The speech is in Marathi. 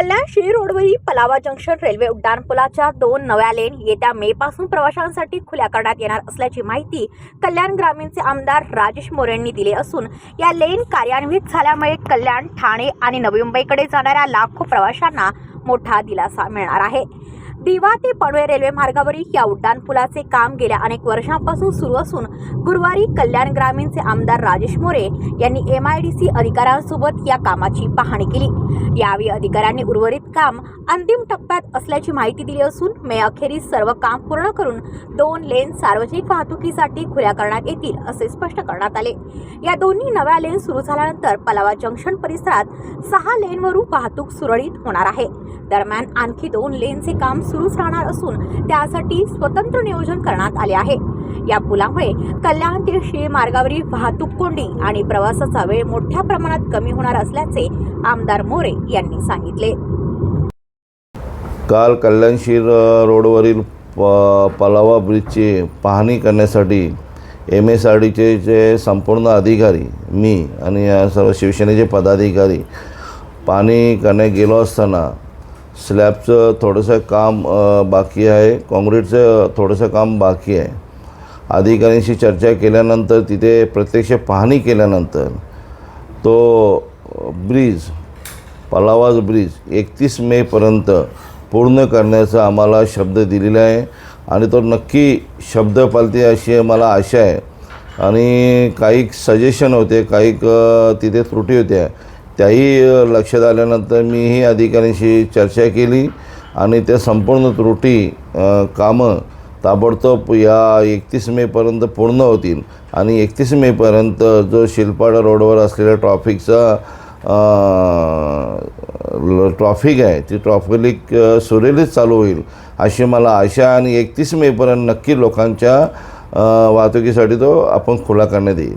कल्याण शिरी रोडवरील पलावा जंक्शन रेल्वे उड्डाणपुलाच्या दोन नव्या लेन येत्या मे पासून प्रवाशांसाठी खुल्या करण्यात येणार असल्याची माहिती कल्याण ग्रामीणचे आमदार राजेश मोरेंनी दिली असून या लेन कार्यान्वित झाल्यामुळे कल्याण ठाणे आणि नवी मुंबईकडे जाणाऱ्या लाखो प्रवाशांना मोठा दिलासा मिळणार आहे. दिवा ते पनवेल रेल्वे मार्गावरील या उड्डाणपुलाचे काम गेल्या अनेक वर्षांपासून सुरू असून गुरुवारी कल्याण ग्रामीणचे आमदार राजेश मोरे यांनी एम आय डी सी अधिकाऱ्यांसोबत या कामाची पाहणी केली. यावेळी अधिकाऱ्यांनी उर्वरित काम अंतिम टप्प्यात असल्याची माहिती दिली असून मे अखेरीस सर्व काम पूर्ण करून दोन लेन सार्वजनिक वाहतुकीसाठी खुल्या करण्यात येतील असे स्पष्ट करण्यात आले. या दोन्ही नव्या लेन सुरू झाल्यानंतर पलावा जंक्शन परिसरात सहा लेनवरून वाहतूक सुरळीत होणार आहे. दरम्यान आणखी दोन लेनचे काम सुरूच राहणार असून त्यासाठी स्वतंत्र नियोजन करण्यात आले आहे. या पुलामुळे कल्याण ते शिळे मार्गावरील वाहतूक कोंडी आणि प्रवासाचा वेळ मोठ्या प्रमाणात कमी होणार असल्याचे आमदार मोरे यांनी सांगितले. काल कल्याणशीर रोडवरील प पलावा ब्रिजची पाहणी करण्यासाठी एम एस आर डीचे जे संपूर्ण अधिकारी मी आणि सर्व शिवसेनेचे पदाधिकारी पाहणी करण्यात गेलो असताना स्लॅबचं थोडंसं काम बाकी आहे. काँक्रीटचं थोडंसं काम बाकी आहे. अधिकाऱ्यांशी चर्चा केल्यानंतर तिथे प्रत्यक्ष पाहणी केल्यानंतर तो ब्रिज पलावाज ब्रिज एकतीस मेपर्यंत पूर्ण करण्याचा आम्हाला शब्द दिलेला आहे आणि तो नक्की शब्द पालते अशी मला आशा आहे. आणि काही सजेशन होते काही तिथे त्रुटी होत्या. त्याही लक्षात आल्यानंतर मीही अधिकाऱ्यांशी चर्चा केली आणि त्या संपूर्ण त्रुटी कामं ताबडतोब या एकतीस मेपर्यंत पूर्ण होतील. आणि एकतीस मेपर्यंत जो शिल्पाडा रोडवर असलेला ट्रॉफिकचा ट्रॉफिक आहे ती ट्रॉफिक सुरेलीच चालू होईल अशी मला आशा आणि एकतीस मेपर्यंत नक्की लोकांच्या वाहतुकीसाठी तो आपण खुला करण्यात येईल.